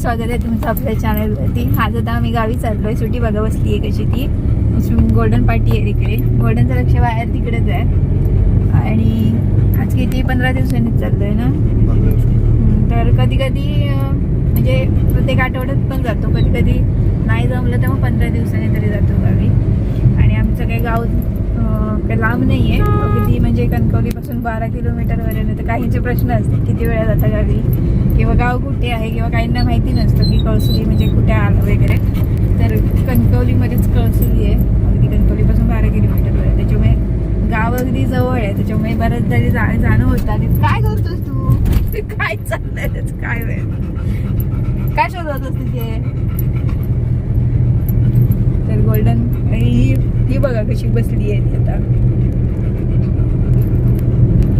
स्वागत आहे तुमचं आपल्या चॅनलवरती आज आता आम्ही गावी चाललोय. सुट्टी बघा बसली आहे कशी ती. गोल्डन पार्टी आहे तिकडे. गोल्डनचं लक्ष बाहेर तिकडेच आहे. आणि आज किती? पंधरा दिवसांनी चाललोय ना? हम्म, तर कधी कधी म्हणजे प्रत्येक आठवड्यात पण जातो. कधी कधी नाही जमलं तर मग पंधरा दिवसांनी तरी जातो गावी. आणि आमचं काही गाव काही लांब नाही आहे अगदी म्हणजे कणकवलीपासून बारा किलोमीटरवर आहे. तर काहींचे प्रश्न असतात किती वेळा जाता गावी. किंवा गाव कुठे आहे किंवा काहींना माहिती नसतं की कळसुली म्हणजे कुठे आलं वगैरे. तर कणकवलीमध्येच कळसुली आहे. अगदी कणकवलीपासून बारा किलोमीटरवर आहे त्याच्यामुळे गाव अगदी जवळ आहे. त्याच्यामुळे बऱ्याच जरी जा जाणं होतं आणि काय करतोस तू? काय चाललंय? त्याचं काय वेळ? काय शोधत असते ते? तर गोल्डन ही ही बघा कशी बसली आहे ती आता.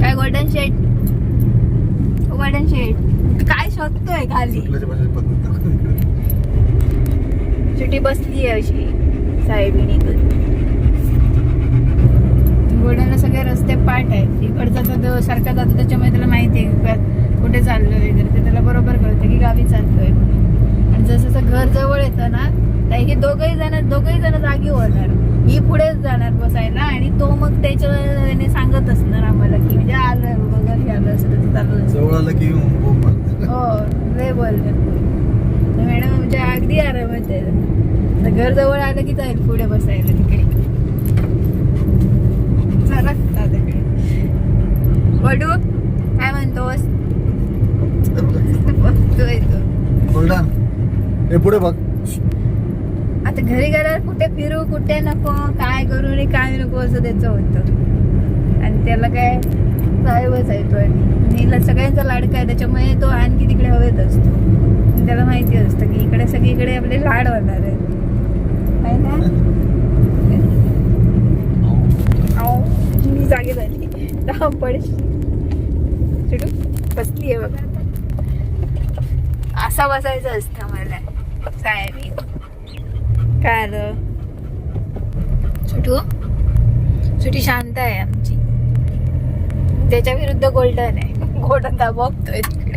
काय गोल्डन शेड गोल्डन शेड शोधतोय खाली. छोटी बसली आहे अशी साहेबिनी गोल्डनला सगळे रस्ते पाठ आहेत. इकडचा तर तो सारखा जातो त्याच्यामुळे त्याला माहिती आहे का कुठे चाललोय वगैरे. ते त्याला बरोबर कळतं की गावी चाललोय आणि जसं जसं घर जवळ येतं ना तर हे दोघही जण दोघही जण जागी होणार. ही पुढेच जाणार बसायला आणि तो मग त्याच्या सांगत असणार आम्हाला की म्हणजे आलं बघा हे आलं असं तसं चालू असतं. जवळ आलं की बोंब मारते. हो लय बोलले मॅडम म्हणजे अगदी आरामात आहे आता घर जवळ आलं की जाईल पुढे बसायला तिकडे. वडू काय म्हणतोस? बघतोय तो. गोल्डन पुढे बघ. आता घरी गेल्यावर कुठे फिरू कुठे नको काय करू आणि काय नको असं त्याचं होतं. आणि त्याला काय साहेबच आहे तो. आणि नीला सगळ्यांचा लाडका आहे त्याच्यामुळे तो आणखी तिकडे हवेत असतो. त्याला माहिती असतं की इकडे सगळीकडे आपले लाड होणार आहेत. ना आओ, मी जागी झाली. धाम पडशी चिडू बसली आहे बघा. असा बसायचं असतं मला. साहेबी काय आलं छोटू छोटी शांत आहे आमची. त्याच्या विरुद्ध गोल्डन आहे. गोल्डन दा बघतोय. तिकडे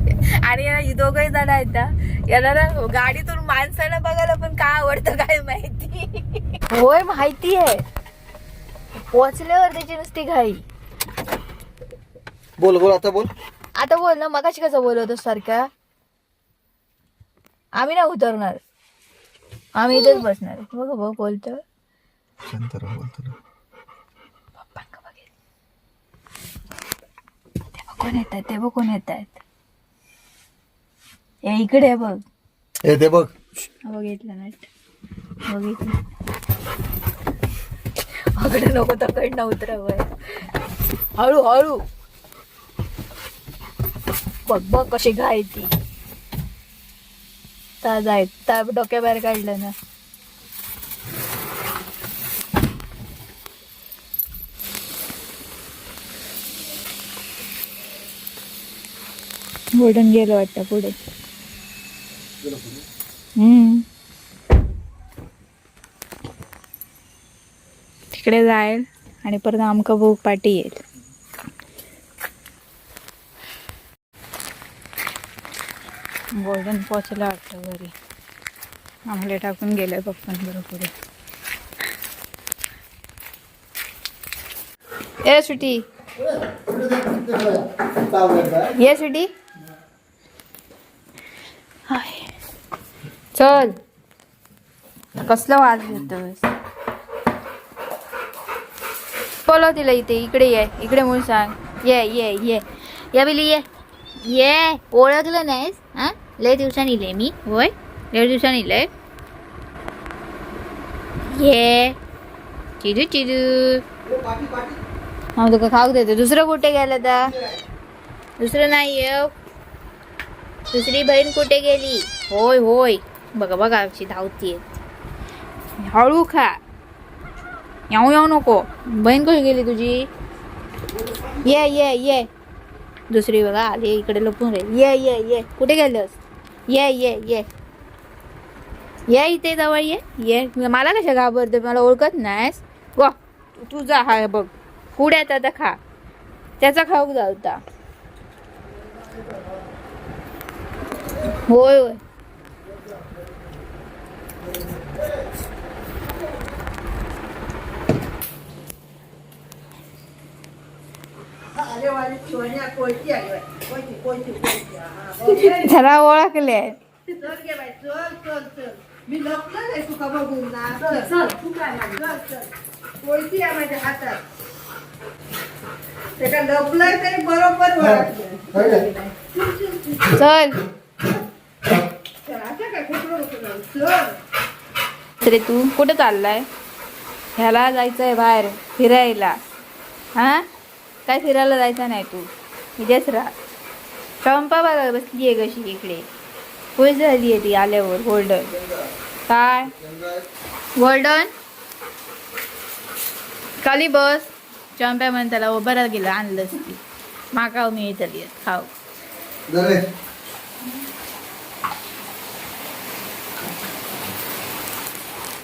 आणि या ही दोघही जण आहेत ना याला ना गाडीतून माणसाला बघायला पण काय आवडतं काय माहिती? होय माहिती आहे. पोचल्यावर त्याची नुसती घाई. बोल बोल आता बोल. आता बोल ना मगाशी कसं बोलवतो सारखा? आम्ही ना उतरणार. आम्ही इथेच बसणार. बघ बघ बोलतो. शांत राहा बोलतो ना. पप्पांका बघेल. ते बघ कोण येत आहेत ते बघ कोण येत आहेत या इकडे आहे बघ. हे ते बघ. हा बघितलं ना. बघितलं. अकडे नको तकडनं उतरवय हळू हळू. बघ बघ कशी घाय ती. ता जाय ता डोक्या बाहेर काढलं ना. गोल्डन गेलं वाटतं पुढे. तिकडे जाईल आणि परत आमका भूक पाठी येईल. गोल्डन पोचला वाटतं घरी. आम्हाला टाकून गेलोय पप्पांबरोबर पुढे ए सुटी. ये सुटी. चल. कसलं वाज घेतोस बोलव तिला इथे. इकडे ये. इकडे म्हणून सांग. ये ये ये. या बिली ये. ये. ओळखलं नाहीस? हा? लय दिवसांनी इले मी. होय? लय दिवसांनी इलंय ये. चिरू चिरू हा तुका खाऊ देतो. दुसरं कुठे गेलं तर दुसरं नाही येऊ दुसरी बहीण कुठे गेली? होय होय. बघा बघा अशी धावतीये हळू खा. येऊ येऊ नको. बहीण कशी गेली तुझी? ये ये ये. दुसरी बघा आली इकडे लपून राहील. ये ये ये. कुठे गेलस? ये ये ये. ये इथे जवळ ये. ये. मला कशा घाबरते मला ओळखत नाहीस? वा तुझा हा बघ. पुढ्यात आता खा. त्याचा खाऊक जावता होय होय. जरा ओळखले. मी लपलं नाही तुका बघून चल चल चल चल कोळती आहे माझ्या हातात त्याच्या लपलंय तरी बरोबर चल. रे तू कुठं चाललाय? ह्याला जायचंय बाहेर फिरायला. हा? काय फिरायला जायचं नाही तू. इथेच राहा. चंपा बघा बसली आहे कशी इकडे. खुश झाली आहे ती आल्यावर गोल्डन. काय? गोल्डन? खाली बस. चंप्या म्हण त्याला बरा गेला आणलंच ती. माका मी येतली खाऊ